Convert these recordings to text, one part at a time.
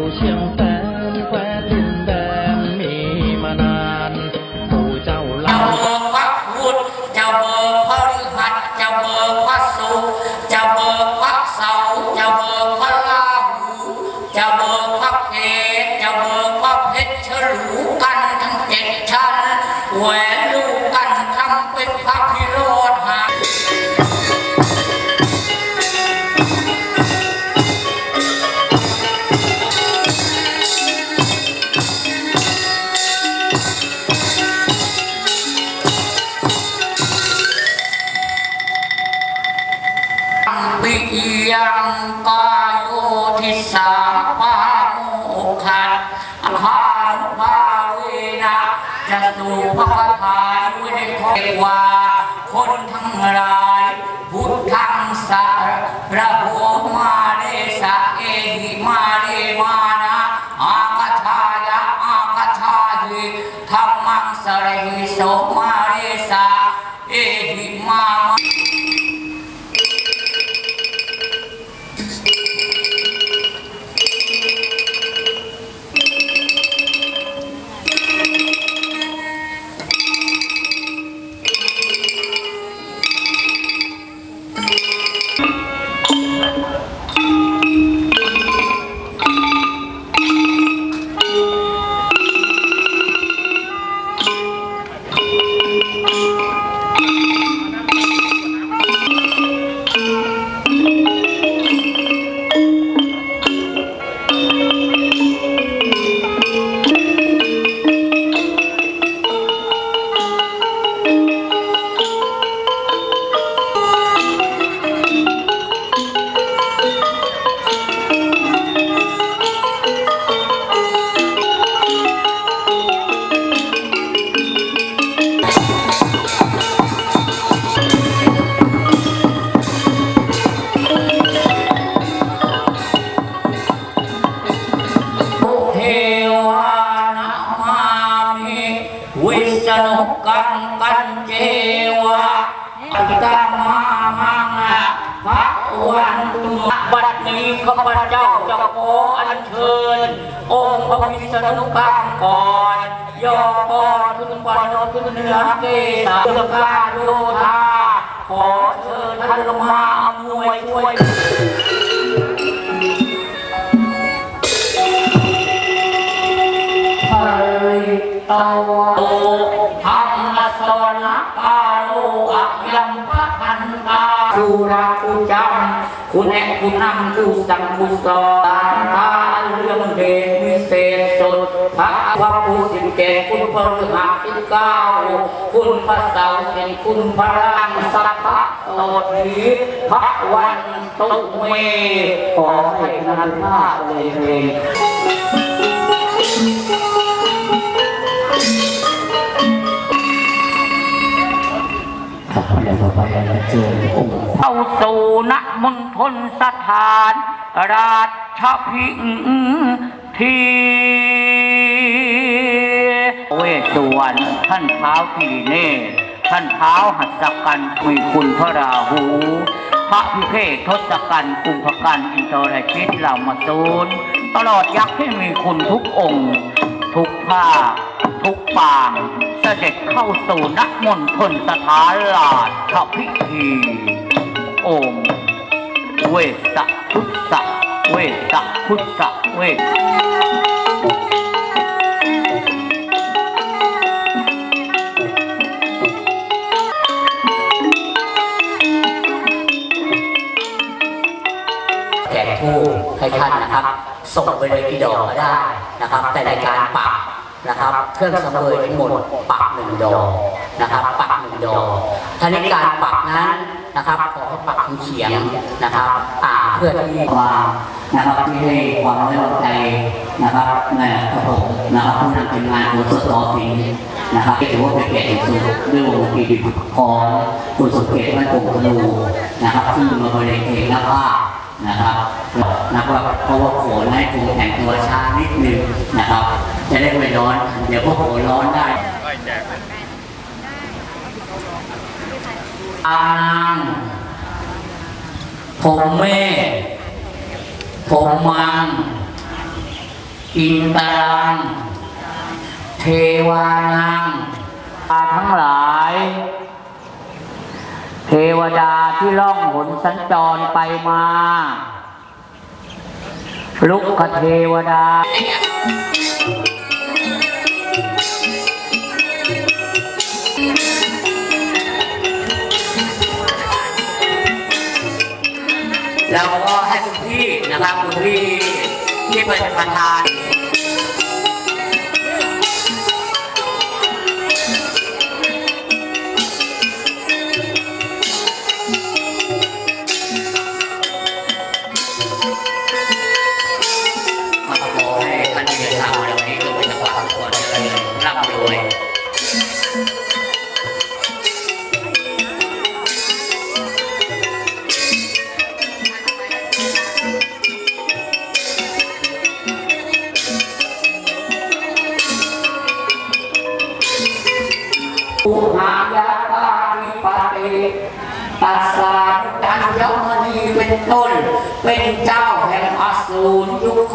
不想 จะสู่พระประธานด้วยเรียกว่าคนทั้งหลาย วิษณุกังก่อนยอก่อนขึ้นปานขึ้นเหนือเกศาสุกาโยธาขอเชิญท่านลงมาอำนวยช่วยภริตวโตธรรมสนกาโลอัพยัมพะพันตา สุราคุจังคุณแอกคุณนั่งคุสังคุสอนตาเรื่องเดชวิเศษสดพระวะภูสินแก่คุณพระฤหัสที่เก้าคุณพระเสาร์สินคุณพระรังสัพพะโสดีพระวันตุเมขอให้นันทากเลยเอง เดี๋ยวต่อาจะเจอองค์เข้าสู่ณมณฑลสถาน ราชพิธีเวสสุวรรณท่านเท้ากิริเนศท่านเท้าหัสกันมีคุณพระราหู พระพิเภกทศกัณฐ์กุมภกันอินทรชิตเหล่ามาตูนตลอดยักษ์ที่มีคุณทุกองค์ ทุกภาคทุกปาง เสด็จเข้าสู่นักมนทนสถานลาชพิธีองค์เวสสะพุทธะเวสสะพุทธะเวสแจกทูให้ท่านนะครับ ส่งไปเลยกี่ดอกก็ได้นะครับ แต่ในการปัก นะครับเครื่องสังเวยทั้งหมดปักหนึ่งดอกนะครับปักหนึ่งดอกท่านี้การปักนั้นนะครับขอให้ปักทั้งเฉียงนะครับอ่าเพื่อที่ความนะครับที่ให้ความไว้วางใจนะครับในพระผมนะครับผู้นำเป็นงานของสตอสิงห์นะครับที่ถือว่าเป็นเกียรติสูงด้วยวงดนตรีดิบของคุณสมเกียรติวัฒน์พงษ์ธนูนะครับซึ่งมาบริเวณเพลงและภาพ นะครับนะครับเพราะว่าโขนให้คงแต่งตัวช้านิดนึงนะครับ จะได้ไม่ร้อน เดี๋ยวพวกโขนร้อนได้อานางผมเมฆผมมัง อินตรัง เทวานังทั้งหลาย เทวดาที่ล่องหนสัญจรไปมา ลุกขเทวดาเราก็ให้คุณพี่นะครับคุณพี่ที่เป็นประธาน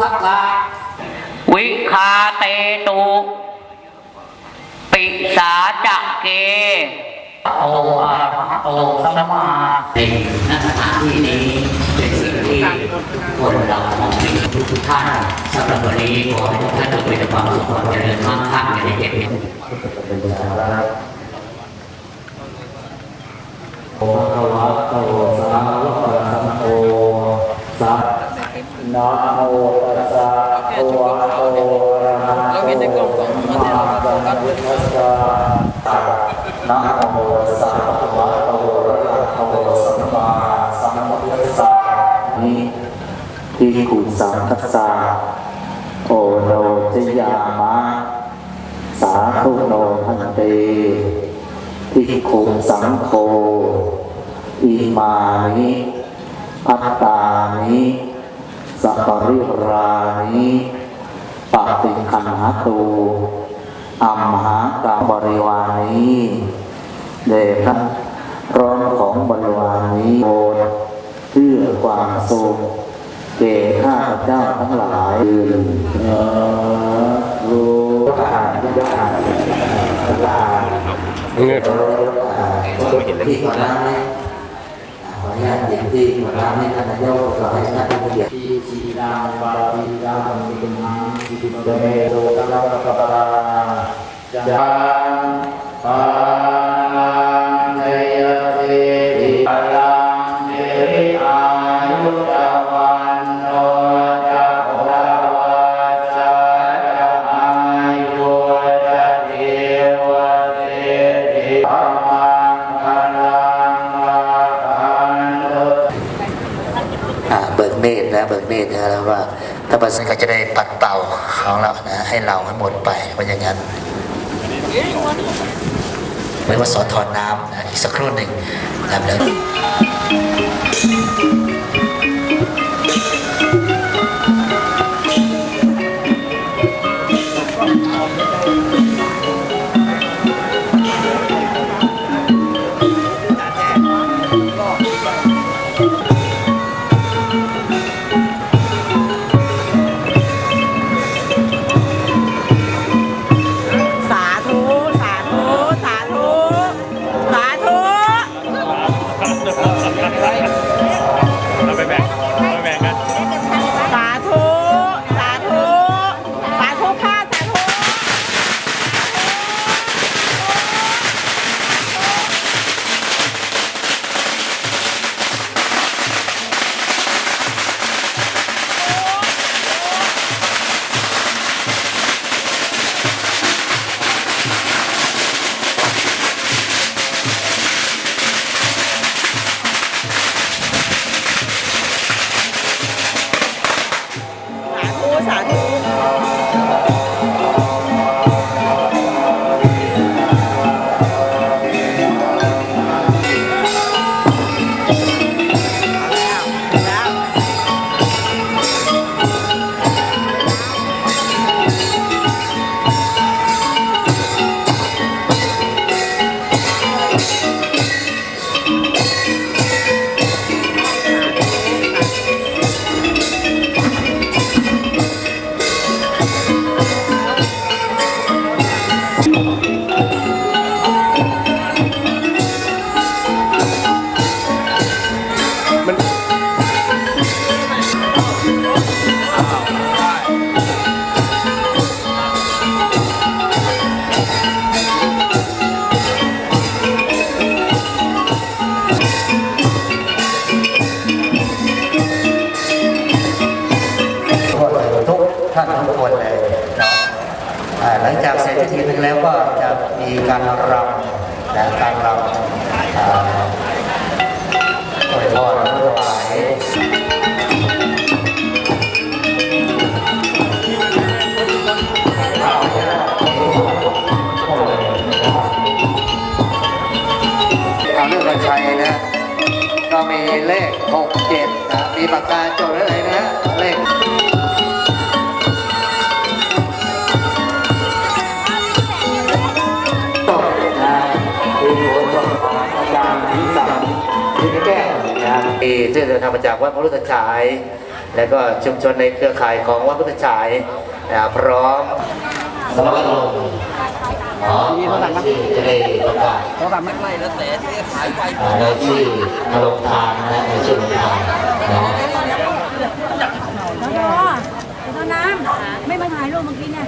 คกาวิคาเตตุปิสาจักเกโออะระหะโตสัมมาเป็นสถานที่นี้เป็นสิ่งที่คนเรามองเห็นทุกๆท่านสำหรับวันนี้ขอให้ทุกท่านจงมีแต่ความสุขความเจริญมั่งคั่งในเจ็บเป็นเป็นสาระโอภะวะโตสาวกสัมโฆสัพนะโมตัสสะภะคะวะโตอะระหะโตสัมมาสัมพุทธัสสะนะโมตัสสะภะคะวะโตอะระหะโตสัมมาสัมพุทธัสสะนิ ที่กุสังคัสสะโอโนจยามะ สาธุโนพันเตทิกขุสังโฆอิมานิอัตตานิสัปริรานิปฏิคันหตูอัมหากาบริวานิเดชะร้อนของบริวานีโปรดเพื่อความสุข แก่ข้าพเจ้าทั้งหลายเออรู้อ่านไม่ได้อ่านอ่านที่ก่อนหน้านี้ขออนุญาตเด็กที่ก่อนหน้านี้ท่านนายกขอให้ท่านผู้เกียรติที่ชีดังบาลีดังมิมังสิเดเมโตตะลังกะปะลา ตนะแล้วว่าถ้าประสาวะจะได้ปัดเป่าของเรานะให้เราให้หมดไปว่าอย่างนั้นเหมือนว่าสอนถอนน้ำนะอีกสักครู่หนึ่งนะครับแล้ว เลขหกเจ็ดมีปากกาจดไว้เลยนะเลขตกนะคือหัวตกอาจารย์นิสันทิแก้วนะครับซึ่งเดินทางมาจากวัดพระพุทธฉาย และก็ชุมชนในเครือข่ายของวัดพุทธฉายพร้อมสวัสดี ขอขอให้ชื่อจะได้ประกาศโทรศัพท์ไม่ไม่แล้วแต่ที่ขายไปในที่อชื่มาลทานนะในชื่อลงทานเนะฮะน้องน้องน้ำไม่มาถ่ายรูปเมื่อกี้เนี่ย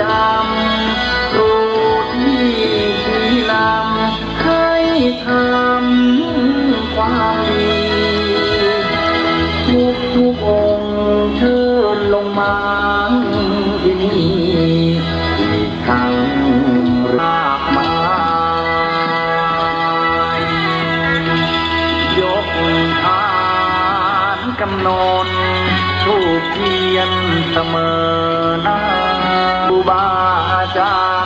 จำครูที่ชี้นำให้ทำความดีทุกทุกองเชิญลงมาที่นี่รักมายกฐานกำนนทูกเทียนเสมอ Subhashan